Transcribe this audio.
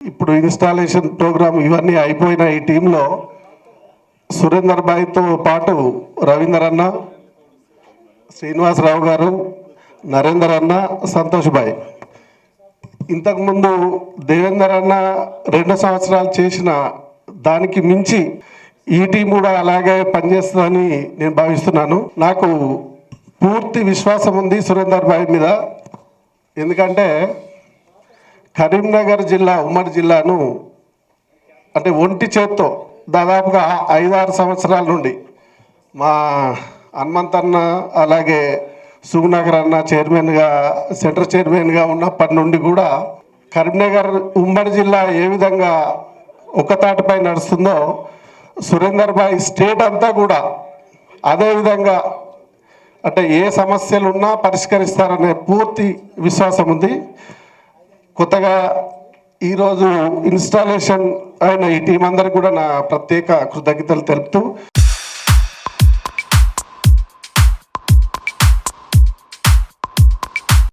ఇప్పుడు installation programme ఇవన్నీ అయిపోయిన ఈ టీంలో సురేందర్ భాయ్తో పాటు రవీందర్ అన్న శ్రీనివాసరావు గారు నరేందర్ అన్న సంతోష్ భాయ్. ఇంతకుముందు దేవేందర్ అన్న రెండు సంవత్సరాలు చేసిన దానికి మించి ఈ టీం కూడా అలాగే పనిచేస్తుందని నేను భావిస్తున్నాను. నాకు పూర్తి విశ్వాసం ఉంది సురేందర్ భాయ్ మీద. ఎందుకంటే కరీంనగర్ జిల్లా ఉమ్మడి జిల్లాను అంటే ఒంటి చేత్తో దాదాపుగా ఐదారు సంవత్సరాల నుండి మా హనుమంతన్న అలాగే సుగునగర్ అన్న చైర్మన్గా సెంటర్ చైర్మన్గా ఉన్నప్పటి నుండి కూడా కరీంనగర్ ఉమ్మడి జిల్లా ఏ విధంగా ఒక తాటిపై నడుస్తుందో సురేందర్ భాయ్ స్టేట్ అంతా కూడా అదే విధంగా అంటే ఏ సమస్యలు ఉన్నా పరిష్కరిస్తారనే పూర్తి విశ్వాసం ఉంది. కొత్తగా ఈరోజు ఇన్స్టాలేషన్ అయిన ఈ టీం అందరికి కూడా నా ప్రత్యేక కృతజ్ఞతలు తెలుపుతూ